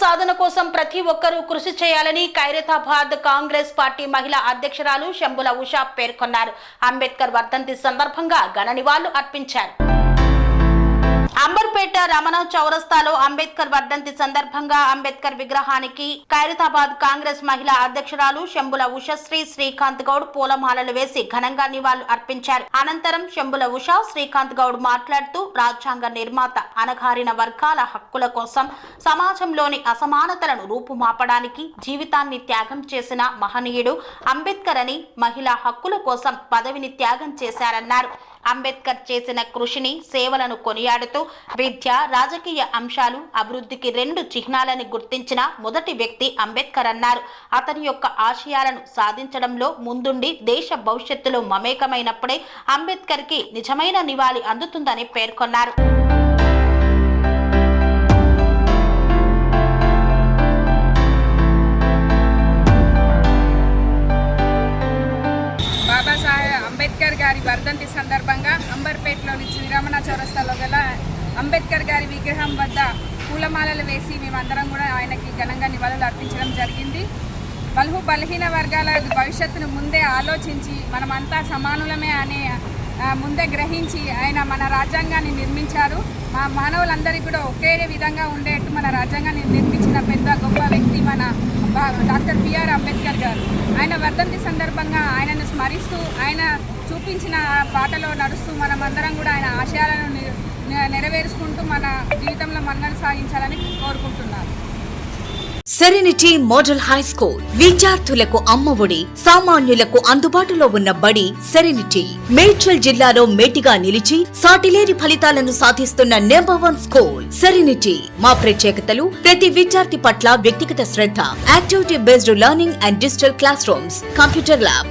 సాధన కోసం ప్రతి ఒక్కరూ కృషి చేయాలని ఖైరతాబాద్ కాంగ్రెస్ పార్టీ మహిళా అధ్యక్షురాలు శంభుల ఉషా పేర్కొన్నారు. అంబేద్కర్ వర్ధంతి సందర్భంగా ఘన నివాళులు అర్పించారు. అంబర్పేట రమణ చౌరస్తాలో అంబేద్కర్ వర్ధంతి సందర్భంగా అంబేద్కర్ విగ్రహానికి ఖైరతాబాద్ కాంగ్రెస్ మహిళా అధ్యక్షురాలు శంభుల ఉషశ్రీ శ్రీకాంత్ గౌడ్ పూలమాలలు వేసి ఘనంగా నివాళులు అర్పించారు. అనంతరం శంభుల ఉష శ్రీకాంత్ గౌడ్ మాట్లాడుతూ రాజ్యాంగ నిర్మాత అనగారిన వర్గాల హక్కుల కోసం సమాజంలోని అసమానతలను రూపుమాపడానికి జీవితాన్ని త్యాగం చేసిన మహనీయుడు అంబేద్కర్ అని మహిళా హక్కుల కోసం పదవిని త్యాగం చేశారన్నారు. అంబేద్కర్ చేసిన కృషిని సేవలను కొనియాడుతూ విద్య రాజకీయ అంశాలు అభివృద్ధికి రెండు చిహ్నాలని గుర్తించిన మొదటి వ్యక్తి అంబేద్కర్ అన్నారు. అతని యొక్క ఆశయాలను సాధించడంలో ముందుండి దేశ భవిష్యత్తులో మమేకమైనప్పుడే అంబేద్కర్కి నిజమైన నివాళి అందుతుందని పేర్కొన్నారు. బాబాసాహెబ్ అంబేద్కర్ గారి వర్ధంతి సందర్భంగా అంబర్పేటలోని శ్రీరమణ చౌరస్తాలో గల అంబేద్కర్ గారి విగ్రహం వద్ద పూలమాలలు వేసి మేమందరం కూడా ఆయనకి ఘనంగా నివాళులు అర్పించడం జరిగింది. బలుహు బలహీన వర్గాల భవిష్యత్తును ముందే ఆలోచించి మనమంతా సమానులమే అనే ముందే గ్రహించి ఆయన మన రాజ్యాంగాన్ని నిర్మించారు. మా మానవులందరికీ కూడా ఒకే విధంగా ఉండేట్టు మన రాజ్యాంగాన్ని నిర్మించిన పెద్ద గొప్ప వ్యక్తి మన డాక్టర్ బిఆర్ అంబేద్కర్ గారు. ఆయన వర్ధంతి సందర్భంగా ఆయనను స్మరిస్తూ ఆయన చూపించిన బాటలో నడుస్తూ మనమందరం కూడా ఆయన ఆశయాలను నెరవేర్చుకుంటూ మన జీవితంలో మన్నలు సాగించాలని కోరుకుంటున్నాను. సెరెనిటీ మోడల్ హై స్కూల్ విద్యార్థులకు అమ్మఒడి సామాన్యులకు అందుబాటులో ఉన్న బడి సెరెనిటీ మేడ్చల్ జిల్లాలో మేటిగా నిలిచి సాటిలేని ఫలితాలను సాధిస్తున్న నెంబర్ వన్ స్కూల్ సెరెనిటీ మా ప్రత్యేకతలు ప్రతి విద్యార్థి పట్ల వ్యక్తిగత శ్రద్ధ activity based learning and digital classrooms computer lab.